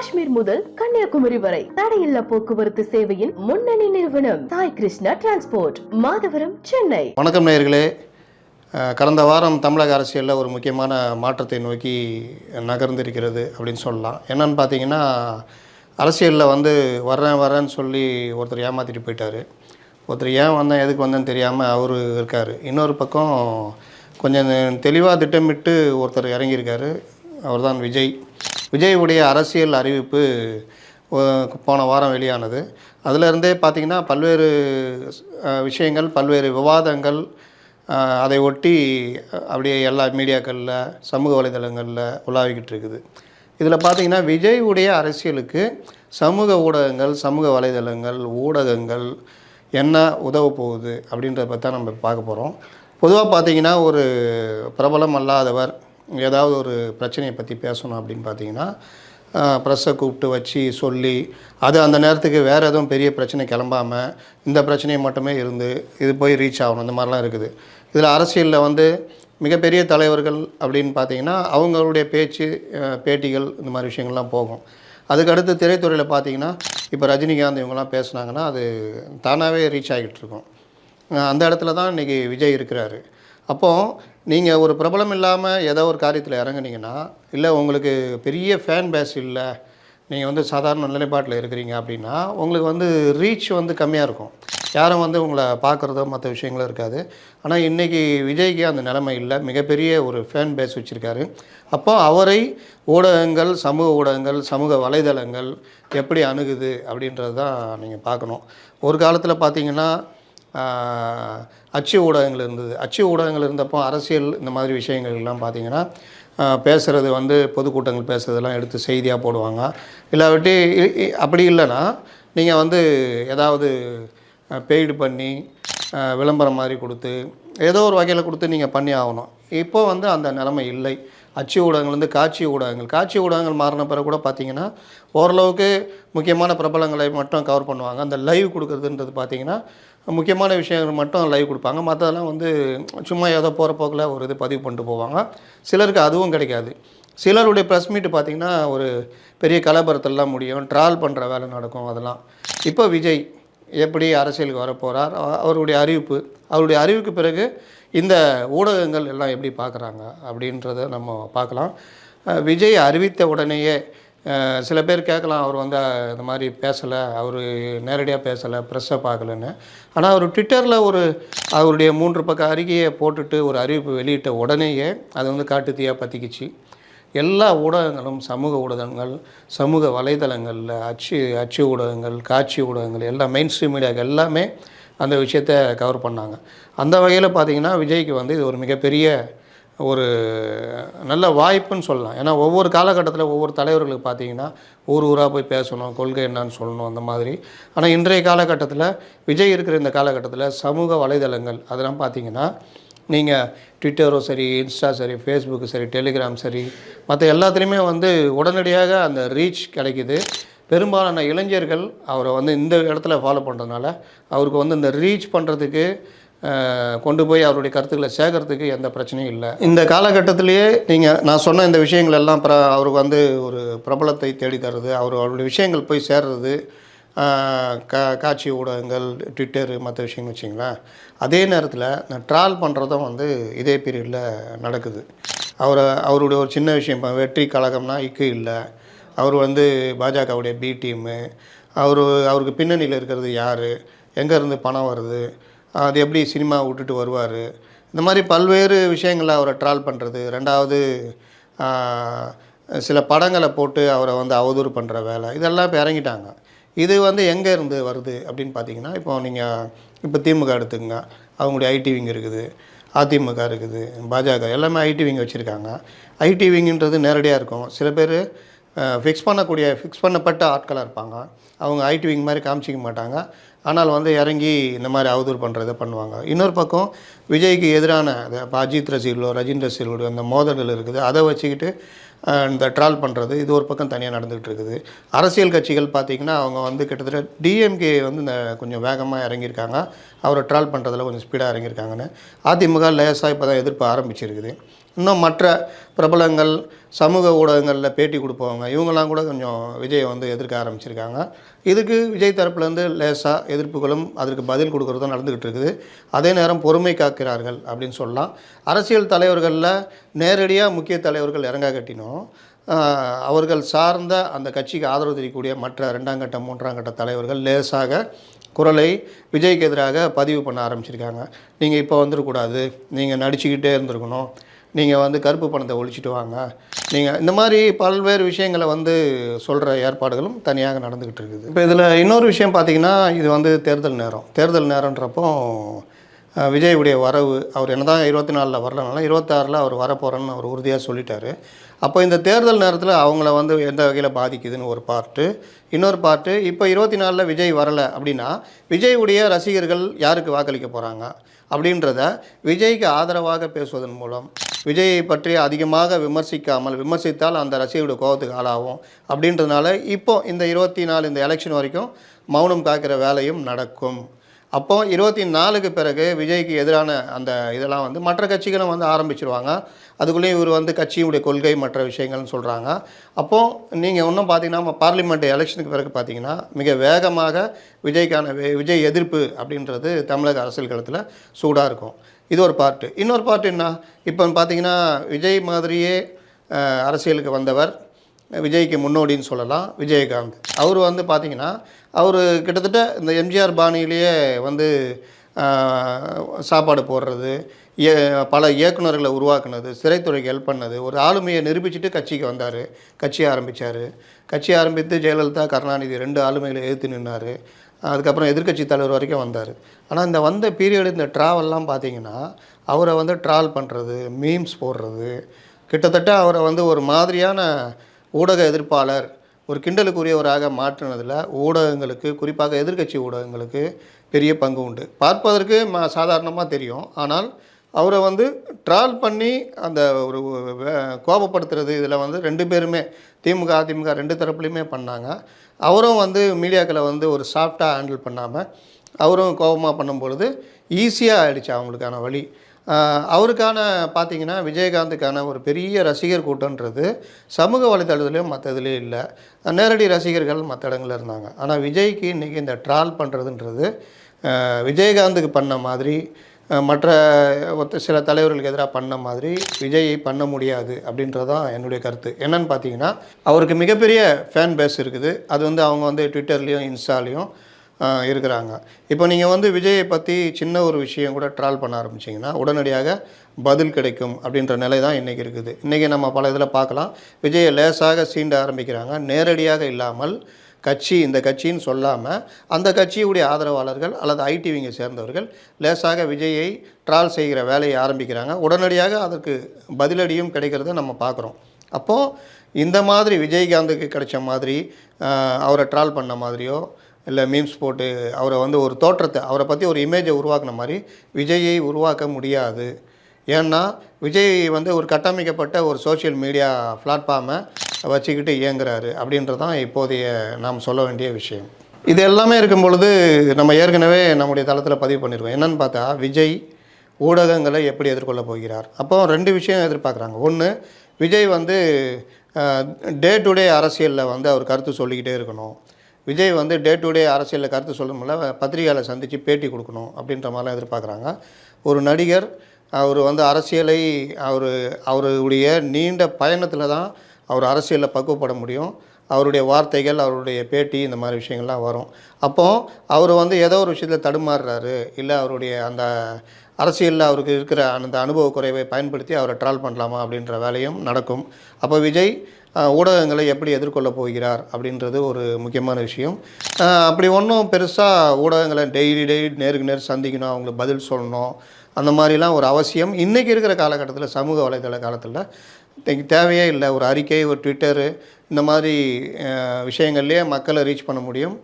காஷ்மீர் முதல் கன்னியாகுமரி வரை தடையில்லா போக்குவரத்து சேவையின் முன்னணி நிறுவனம் சாய் கிருஷ்ணா டிரான்ஸ்போர்ட் மாதவரம் சென்னை. வணக்கம் நேயர்களே. கடந்த வாரம் தமிழக அரசியலில் ஒரு முக்கியமான மாற்றத்தை நோக்கி நகர்ந்திருக்கிறது அப்படின்னு சொல்லலாம். என்னன்னு பார்த்தீங்கன்னா அரசியலில் வந்து வர்றேன் வரேன்னு சொல்லி ஒருத்தர் ஏமாற்றிட்டு போயிட்டார். ஒருத்தர் ஏன் வந்தேன் எதுக்கு வந்தேன்னு தெரியாமல் அவர் இருக்கார். இன்னொரு பக்கம் கொஞ்சம் தெளிவாக திட்டமிட்டு ஒருத்தர் இறங்கியிருக்காரு. அவர்தான் விஜய். விஜயுடைய அரசியல் அறிவிப்பு போன வாரம் வெளியானது. அதிலிருந்தே பார்த்திங்கன்னா பல்வேறு விஷயங்கள் பல்வேறு விவாதங்கள் அதை ஒட்டி அப்படியே எல்லா மீடியாக்களில் சமூக வலைதளங்களில் உலாவிக்கிட்டு இருக்குது. இதில் பார்த்தீங்கன்னா விஜய் உடைய அரசியலுக்கு சமூக ஊடகங்கள் சமூக வலைதளங்கள் ஊடகங்கள் என்ன உதவ போகுது அப்படின்றத பற்றி தான் நம்ம பார்க்க போகிறோம் பொதுவாக பார்த்திங்கன்னா ஒரு பிரபலம் அல்லாதவர் ஏதாவது ஒரு பிரச்சனையை பற்றி பேசணும் அப்படின்னு பார்த்தீங்கன்னா ப்ரெஸ்ஸை கூப்பிட்டு வச்சு சொல்லி அது அந்த நேரத்துக்கு வேறு எதுவும் பெரிய பிரச்சனை கிளம்பாமல் இந்த பிரச்சனையை மட்டுமே இருந்து இது போய் ரீச் ஆகணும். இந்த மாதிரிலாம் இருக்குது. இதில் அரசியலில் வந்து மிகப்பெரிய தலைவர்கள் அப்படின்னு பார்த்தீங்கன்னா அவங்களுடைய பேச்சு பேட்டிகள் இந்த மாதிரி விஷயங்கள்லாம் போகும். அதுக்கடுத்து திரைத்துறையில் பார்த்தீங்கன்னா இப்போ ரஜினிகாந்த் இவங்கெல்லாம் பேசுனாங்கன்னா அது தானாகவே ரீச் ஆகிட்டு இருக்கும். அந்த இடத்துல தான் இன்றைக்கி விஜய் இருக்கிறாரு. அப்போது நீங்கள் ஒரு பிரபலம் இல்லாமல் ஏதோ ஒரு காரியத்தில் இறங்குனீங்கன்னா இல்லை உங்களுக்கு பெரிய ஃபேன் பேஸ் இல்லை நீங்கள் வந்து சாதாரண நிலைப்பாட்டில் இருக்கிறீங்க அப்படின்னா உங்களுக்கு வந்து ரீச் வந்து கம்மியாக இருக்கும். யாரும் வந்து உங்களை பார்க்குறதோ மற்ற விஷயங்களும் இருக்காது. ஆனால் இன்றைக்கி விஜய்க்கு அந்த நிலைமை இல்லை. மிகப்பெரிய ஒரு ஃபேன் பேஸ் வச்சுருக்காரு. அப்போ அவரை ஊடகங்கள் சமூக ஊடகங்கள் சமூக வலைதளங்கள் எப்படி அணுகுது அப்படின்றது தான் நீங்கள் பார்க்கணும். ஒரு காலத்தில் பார்த்தீங்கன்னா அச்சு ஊடகங்கள் இருந்தது. அச்சு ஊடகங்கள் இருந்தப்போ அரசியல் இந்த மாதிரி விஷயங்கள்லாம் பார்த்திங்கன்னா பேசுகிறது வந்து பொதுக்கூட்டங்கள் பேசுறதெல்லாம் எடுத்து செய்தியாக போடுவாங்க. இல்லாவிட்டி இ- இ- அப்படி இல்லைன்னா நீங்கள் வந்து ஏதாவது பெய்டு பண்ணி விளம்பரம் மாதிரி கொடுத்து ஏதோ ஒரு வகையில் கொடுத்து நீங்கள் பண்ணி ஆகணும். இப்போ வந்து அந்த நிலைமை இல்லை. அச்சு ஊடகங்கள் வந்து காட்சி ஊடகங்கள். காட்சி ஊடகங்கள் மாறின பிறகு கூட பார்த்திங்கன்னா ஓரளவுக்கு முக்கியமான பிரபலங்களை மட்டும் கவர் பண்ணுவாங்க. அந்த லைவ் கொடுக்குறதுன்றது பார்த்தீங்கன்னா முக்கியமான விஷயங்கள் மட்டும் லைவ் கொடுப்பாங்க. மற்றதெல்லாம் வந்து சும்மா ஏதோ போகிற போக்கில் ஒரு இது பதிவு பண்ணிட்டு போவாங்க. சிலருக்கு அதுவும் கிடைக்காது. சிலருடைய ப்ரெஸ் மீட்டு பார்த்திங்கன்னா ஒரு பெரிய கலபரத்தெல்லாம் முடியும். ட்ரால் பண்ணுற வேலை நடக்கும் அதெல்லாம். இப்போ விஜய் எப்படி அரசியலுக்கு வரப்போகிறார் அவருடைய அறிவிப்பு அவருடைய அறிவுக்கு பிறகு இந்த ஊடகங்கள் எல்லாம் எப்படி பார்க்குறாங்க அப்படின்றத நம்ம பார்க்கலாம். விஜய் அறிவித்த உடனேயே சில பேர் கேட்கலாம் அவர் வந்து இந்த மாதிரி பேசலை அவர் நேரடியாக பேசலை ப்ரெஸ்ஸை பார்க்கலன்னு. ஆனால் அவர் ட்விட்டரில் ஒரு அவருடைய மூன்று பக்கம் அறிக்கையை போட்டுட்டு ஒரு அறிவிப்பு வெளியிட்ட உடனேயே அது வந்து காட்டுத்தீயாக பற்றிக்கிச்சு எல்லா ஊடகங்களும் சமூக ஊடகங்கள் சமூக வலைதளங்களில் அச்சு அச்சு ஊடகங்கள் காட்சி ஊடகங்கள் எல்லாம் மெயின் ஸ்ட்ரீம் மீடியாக்கள் எல்லாமே அந்த விஷயத்தை கவர் பண்ணாங்க. அந்த வகையில் பார்த்தீங்கன்னா விஜய்க்கு வந்து இது ஒரு மிகப்பெரிய ஒரு நல்ல வாய்ப்புன்னு சொல்லலாம். ஏன்னா ஒவ்வொரு காலகட்டத்தில் ஒவ்வொரு தலைவர்களுக்கு பார்த்தீங்கன்னா ஊர் ஊராக போய் பேசணும் கொள்கை என்னன்னு சொல்லணும் அந்த மாதிரி. ஆனால் இன்றைய காலகட்டத்தில் விஜய் இருக்கிற இந்த காலகட்டத்தில் சமூக வலைதளங்கள் அதெல்லாம் பார்த்தீங்கன்னா நீங்கள் ட்விட்டரும் சரி இன்ஸ்டா சரி ஃபேஸ்புக்கு சரி டெலிகிராம் சரி மற்ற எல்லாத்துலேயுமே வந்து உடனடியாக அந்த ரீச் கிடைக்கிது. பெரும்பாலான இளைஞர்கள் அவரை வந்து இந்த இடத்துல ஃபாலோ பண்ணுறதுனால அவருக்கு வந்து இந்த ரீச் பண்ணுறதுக்கு கொண்டு போய் அவருடைய கருத்துக்களை சேர்க்கறதுக்கு எந்த பிரச்சனையும் இல்லை. இந்த காலகட்டத்திலேயே நீங்கள் நான் சொன்ன இந்த விஷயங்கள் எல்லாம் பிர அவருக்கு வந்து ஒரு பிரபலத்தை தேடி தருது அவர் அவருடைய விஷயங்கள் போய் சேர்றது கா காட்சி ஊடகங்கள் ட்விட்டரு மற்ற விஷயங்கள் வச்சிங்களேன். அதே நேரத்தில் நான் ட்ரால் பண்ணுறதும் வந்து இதே பீரியடில் நடக்குது. அவரை அவருடைய ஒரு சின்ன விஷயம் இப்போ வெற்றி கழகம்னா இக்கு இல்லை. அவர் வந்து பாஜகவுடைய பி டீமு அவர் அவருக்கு பின்னணியில் இருக்கிறது யார்? எங்கேருந்து பணம் வருது? அது எப்படி சினிமா விட்டுட்டு வருவார்? இந்த மாதிரி பல்வேறு விஷயங்களை அவரை ட்ரால் பண்ணுறது ரெண்டாவது சில படங்களை போட்டு அவரை வந்து அவதூறு பண்ணுற வேலை. இதெல்லாம் இப்போ இறங்கிட்டாங்க. இது வந்து எங்கே இருந்து வருது அப்படின்னு பார்த்தீங்கன்னா இப்போ நீங்கள் இப்போ திமுக எடுத்துக்கங்க. அவங்களுடைய ஐடி விங் இருக்குது. அதிமுக இருக்குது. பாஜக எல்லாமே ஐடி விங் வச்சுருக்காங்க. ஐடி விங்குன்றது நேரடியாக இருக்கும். சில பேர் ஃபிக்ஸ் பண்ணக்கூடிய ஃபிக்ஸ் பண்ணப்பட்ட ஆட்களாக இருப்பாங்க. அவங்க ஐடி விங் மாதிரி காமிச்சிக்க மாட்டாங்க. ஆனால் வந்து இறங்கி இந்த மாதிரி அவதூறு பண்ணுறதை பண்ணுவாங்க. இன்னொரு பக்கம் விஜய்க்கு எதிரான இப்போ அஜித் ரசிகர்களோ ரஜினி ரசிகர்களோட அந்த மோதல்கள் இருக்குது. அதை வச்சுக்கிட்டு இந்த ட்ரால் பண்ணுறது இது ஒரு பக்கம் தனியாக நடந்துகிட்டு இருக்குது. அரசியல் கட்சிகள் பார்த்திங்கன்னா அவங்க வந்து கிட்டத்தட்ட டிஎம்கே வந்து இந்த கொஞ்சம் வேகமாக இறங்கியிருக்காங்க. அவரை ட்ரால் பண்ணுறதுல கொஞ்சம் ஸ்பீடாக இறங்கியிருக்காங்கன்னு. அதிமுக லேசாக இப்போ தான் எதிர்ப்பு ஆரம்பிச்சிருக்குது. இன்னும் மற்ற பிரபலங்கள் சமூக ஊடகங்களில் பேட்டி கொடுப்பவங்க இவங்கெல்லாம் கூட கொஞ்சம் விஜயை வந்து எதிர்க்க ஆரம்பிச்சிருக்காங்க. இதுக்கு விஜய் தரப்புலேருந்து லேசாக எதிர்ப்புகளும் அதற்கு பதில் கொடுக்குறதும் நடந்துக்கிட்டு இருக்குது. அதே நேரம் பொறுமை காக்கிறார்கள் அப்படின்னு சொல்லலாம். அரசியல் தலைவர்களில் நேரடியாக முக்கிய தலைவர்கள் இறங்கா கட்டினோம். அவர்கள் சார்ந்த அந்த கட்சிக்கு ஆதரவு தெரியக்கூடிய மற்ற ரெண்டாம் கட்ட மூன்றாம் கட்ட தலைவர்கள் லேசாக குரலை விஜய்க்கு எதிராக பதிவு பண்ண ஆரம்பிச்சிருக்காங்க. நீங்கள் இப்போ வந்துடக்கூடாது நீங்கள் நடிச்சுக்கிட்டே இருந்திருக்கணும். நீங்கள் வந்து கருப்பு பணத்தை ஒழிச்சிட்டு வாங்க. நீங்கள் இந்த மாதிரி பல்வேறு விஷயங்களை வந்து சொல்கிற ஏற்பாடுகளும் தனியாக நடந்துக்கிட்டு இருக்குது. இப்போ இதில் இன்னொரு விஷயம் பார்த்தீங்கன்னா இது வந்து தேர்தல் நேரம். தேர்தல் நேரன்றப்போ விஜயுடைய வரவு அவர் என்ன தான் இருபத்தி நாலில் வரலனால இருபத்தாறில் அவர் வரப்போகிறேன்னு அவர் உறுதியாக சொல்லிட்டார். அப்போ இந்த தேர்தல் நேரத்தில் அவங்கள வந்து எந்த வகையில் பாதிக்குதுன்னு ஒரு பார்ட்டு. இன்னொரு பார்ட்டு இப்போ இருபத்தி நாலில் விஜய் வரலை அப்படின்னா விஜய் உடைய ரசிகர்கள் யாருக்கு வாக்களிக்க போகிறாங்க அப்படின்றத விஜய்க்கு ஆதரவாக பேசுவதன் மூலம் விஜயை பற்றி அதிகமாக விமர்சிக்காமல் விமர்சித்தால் அந்த ரசிகருடைய கோபத்துக்கு ஆளாகும். அப்படின்றதுனால இப்போ இந்த இருபத்தி நாலு இந்த எலெக்ஷன் வரைக்கும் மௌனம் காக்கிற வேலையும் நடக்கும். அப்போ இருபத்தி நாலுக்கு பிறகு விஜய்க்கு எதிரான அந்த இதெல்லாம் வந்து மற்ற கட்சிகளும் வந்து ஆரம்பிச்சிருவாங்க. அதுக்குள்ளேயும் இவர் வந்து கட்சியினுடைய கொள்கை மற்ற விஷயங்கள்னு சொல்கிறாங்க அப்போது நீங்கள் இன்னும் பார்த்தீங்கன்னா பார்லிமெண்ட் எலெக்ஷனுக்கு பிறகு பார்த்தீங்கன்னா மிக வேகமாக விஜய்க்கான விஜய் எதிர்ப்பு அப்படின்றது தமிழக அரசியல் களத்தில் சூடாக இருக்கும். இது ஒரு பார்ட்டு இன்னொரு பார்ட்டு என்ன? இப்போ பார்த்தீங்கன்னா விஜய் மாதிரியே அரசியலுக்கு வந்தவர் விஜய்க்கு முன்னோடின்னு சொல்லலாம் விஜயகாந்த். அவர் வந்து பார்த்திங்கன்னா அவர் கிட்டத்தட்ட இந்த எம்ஜிஆர் பாணியிலேயே வந்து சாப்பாடு போடுறது ஏ பல இயக்குனர்களை உருவாக்குனது சிறைத்துறைக்கு ஹெல்ப் பண்ணது ஒரு ஆளுமையை நிரூபிச்சுட்டு கட்சிக்கு வந்தார் கட்சி ஆரம்பித்தார் கட்சி ஆரம்பித்து ஜெயலலிதா கருணாநிதி ரெண்டு ஆளுமைகளை எதிர்த்து நின்னார். அதுக்கப்புறம் எதிர்க்கட்சி தலைவர் வரைக்கும் வந்தார். ஆனால் இந்த வந்த பீரியடு இந்த ட்ராவல்லாம் பார்த்தீங்கன்னா அவரை வந்து ட்ரால் பண்ணுறது மீம்ஸ் போடுறது கிட்டத்தட்ட அவரை வந்து ஒரு மாதிரியான ஊடக எதிர்ப்பாளர் ஒரு கிண்டலுக்குரியவராக மாற்றினதில் ஊடகங்களுக்கு குறிப்பாக எதிர்க்கட்சி ஊடகங்களுக்கு பெரிய பங்கு உண்டு. பார்ப்பதற்கு ம சாதாரணமாக தெரியும். ஆனால் அவரை வந்து ட்ரால் பண்ணி அந்த ஒரு கோபப்படுத்துறது இதில் வந்து ரெண்டு பேருமே திமுக அதிமுக ரெண்டு தரப்புலையுமே பண்ணாங்க. அவரும் வந்து மீடியாக்களை வந்து ஒரு சாஃப்டாக ஹேண்டில் பண்ணாமல் அவரும் கோபமாக பண்ணும்பொழுது ஈஸியாக ஆகிடுச்சு அவங்களுக்கான வழி. அவருக்கான பார்த்தீங்கன்னா விஜயகாந்துக்கான ஒரு பெரிய ரசிகர் கூட்டன்றது சமூக வலைதளத்துலேயும் மற்ற இதுலேயும் இல்லை. நேரடி ரசிகர்கள் மற்ற இடங்களில் இருந்தாங்க. ஆனால் விஜய்க்கு இன்றைக்கி இந்த ட்ரால் பண்ணுறதுன்றது விஜயகாந்துக்கு பண்ண மாதிரி மற்ற சில தலைவர்களுக்கு எதிராக பண்ண மாதிரி விஜயை பண்ண முடியாது அப்படின்றதான் என்னுடைய கருத்து. என்னன்னு பார்த்தீங்கன்னா அவருக்கு மிகப்பெரிய ஃபேன் பேஸ் இருக்குது. அது வந்து அவங்க வந்து ட்விட்டர்லேயும் இன்ஸ்டாலேயும் இருக்கிறாங்க. இப்போ நீங்கள் வந்து விஜயை பற்றி சின்ன ஒரு விஷயம் கூட ட்ரால் பண்ண ஆரம்பிச்சிங்கன்னா உடனடியாக பதில் கிடைக்கும் அப்படின்ற நிலை தான் இன்றைக்கி இருக்குது. இன்றைக்கி நம்ம பல இதில் பார்க்கலாம். விஜயை லேசாக சீண்ட ஆரம்பிக்கிறாங்க. நேரடியாக இல்லாமல் கட்சி இந்த கட்சின்னு சொல்லாமல் அந்த கட்சியுடைய ஆதரவாளர்கள் அல்லது ஐடிவிங்க சேர்ந்தவர்கள் லேசாக விஜயை ட்ரால் செய்கிற வேலையை ஆரம்பிக்கிறாங்க. உடனடியாக அதற்கு பதிலடியும் கிடைக்கிறத நம்ம பார்க்குறோம். அப்போது இந்த மாதிரி விஜயகாந்துக்கு கிடைச்ச மாதிரி அவரை ட்ரால் பண்ண மாதிரியோ இல்லை மீம்ஸ் போட்டு அவரை வந்து ஒரு தோற்றத்தை அவரை பற்றி ஒரு இமேஜை உருவாக்குன மாதிரி விஜயை உருவாக்க முடியாது. ஏன்னா விஜய் வந்து ஒரு கட்டமைக்கப்பட்ட ஒரு சோஷியல் மீடியா பிளாட்ஃபார்மை வச்சுக்கிட்டு இயங்குறாரு அப்படின்றது தான் இப்போதைய நாம் சொல்ல வேண்டிய விஷயம். இது எல்லாமே இருக்கும் பொழுது நம்ம ஏற்கனவே நம்முடைய தளத்தில் பதிவு பண்ணியிருக்கோம் என்னென்னு பார்த்தா விஜய் ஊடகங்களை எப்படி எதிர்கொள்ள போகிறார்? அப்போ ரெண்டு விஷயம் எதிர்பார்க்குறாங்க. ஒன்று விஜய் வந்து டே டு டே அரசியலில் வந்து அவர் கருத்து சொல்லிக்கிட்டே இருக்கணும். விஜய் வந்து டே டு டே அரசியலில் கருத்து சொல்லணும்ல பத்திரிகையாளர் சந்தித்து பேட்டி கொடுக்கணும் அப்படின்ற மாதிரிலாம் எதிர்பார்க்குறாங்க. ஒரு நடிகர் அவர் வந்து அரசியலை அவர் அவருடைய நீண்ட பயணத்தில் தான் அவர் அரசியலில் பக்குவப்பட முடியும். அவருடைய வார்த்தைகள் அவருடைய பேட்டி இந்த மாதிரி விஷயங்கள்லாம் வரும். அப்போது அவர் வந்து ஏதோ ஒரு விஷயத்தில் தடுமாறுறாரு. இல்லை அவருடைய அந்த அரசியலில் அவருக்கு இருக்கிற அந்த அனுபவ குறைவை பயன்படுத்தி அவரை ட்ரால் பண்ணலாமா அப்படின்ற வேலையும் நடக்கும். அப்போ விஜய் ஊடகங்களை எப்படி எதிர்கொள்ள போகிறார் அப்படின்றது ஒரு முக்கியமான விஷயம். அப்படி ஒன்றும் பெருசாக ஊடகங்களை டெய்லி டெய்லி நேருக்கு நேர் சந்திக்கணும் அவங்களுக்கு பதில் சொல்லணும். அந்த மாதிரிலாம் ஒரு அவசியம். இன்றைக்கி இருக்கிற காலகட்டத்தில் சமூக வலைதள காலத்தில் தேவையே இல்லை. ஒரு அறிக்கை ஒரு ட்விட்டரு இந்த மாதிரி விஷயங்கள்லேயே மக்களை ரீச் பண்ண முடியும்.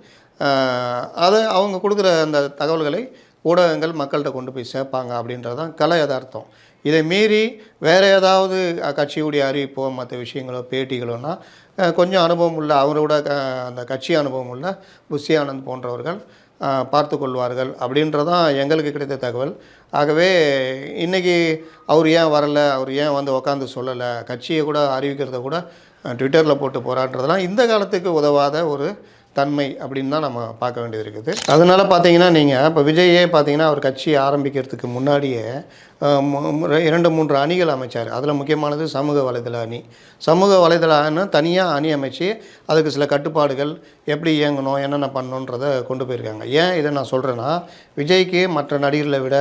அதை அவங்க கொடுக்குற அந்த தகவல்களை ஊடகங்கள் மக்கள்கிட்ட கொண்டு போய் சேர்ப்பாங்க அப்படின்றது தான் கலை யதார்த்தம். இதை மீறி வேறு ஏதாவது கட்சியுடைய அறிவிப்போ மற்ற விஷயங்களோ பேட்டிகளோனா கொஞ்சம் அனுபவம் உள்ள அவரோட க- அந்த கட்சி அனுபவம் உள்ள புஷி ஆனந்த் போன்றவர்கள் பார்த்து கொள்வார்கள் அப்படின்றதான் எங்களுக்கு கிடைத்த தகவல். ஆகவே இன்றைக்கி அவர் ஏன் வரலை அவர் ஏன் வந்து உக்காந்து சொல்லலை கட்சியை கூட அறிவிக்கிறத கூட ட்விட்டரில் போட்டு போகிறான்றதெல்லாம் இந்த காலத்துக்கு உதவாத ஒரு தன்மை அப்படின்னு தான் நம்ம பார்க்க வேண்டியது இருக்குது. அதனால் பார்த்தீங்கன்னா நீங்கள் இப்போ விஜயே பார்த்தீங்கன்னா அவர் கட்சி ஆரம்பிக்கிறதுக்கு முன்னாடியே மு- இரண்டு மூன்று அணிகள் அமைச்சார். அதில் முக்கியமானது சமூக வலைதள அணி. சமூக வலைதள அணி தனியாக அணி அமைச்சு அதுக்கு சில கட்டுப்பாடுகள் எப்படி இயங்கணும் என்னென்ன பண்ணணுன்றதை கொண்டு போயிருக்காங்க. ஏன் இதை நான் சொல்கிறேன்னா விஜய்க்கு மற்ற நடிகர்களை விட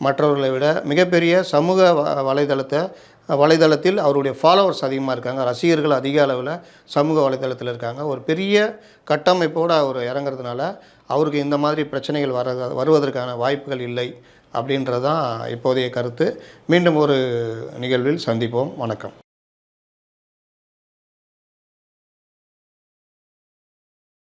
மற்றவர்களை விட மிகப்பெரிய சமூக வ- வலைதளத்தை வலைதளத்தில் அவருடைய ஃபாலோவர்ஸ் அதிகமாக இருக்காங்க. ரசிகர்கள் அதிக அளவில் சமூக வலைதளத்தில் இருக்காங்க. ஒரு பெரிய கட்டமைப்போடு அவர் இறங்குறதுனால அவருக்கு இந்த மாதிரி பிரச்சனைகள் வர வருவதற்கான வாய்ப்புகள் இல்லை அப்படின்றது தான் இப்போதைய கருத்து. மீண்டும் ஒரு நிகழ்வில் சந்திப்போம். வணக்கம்.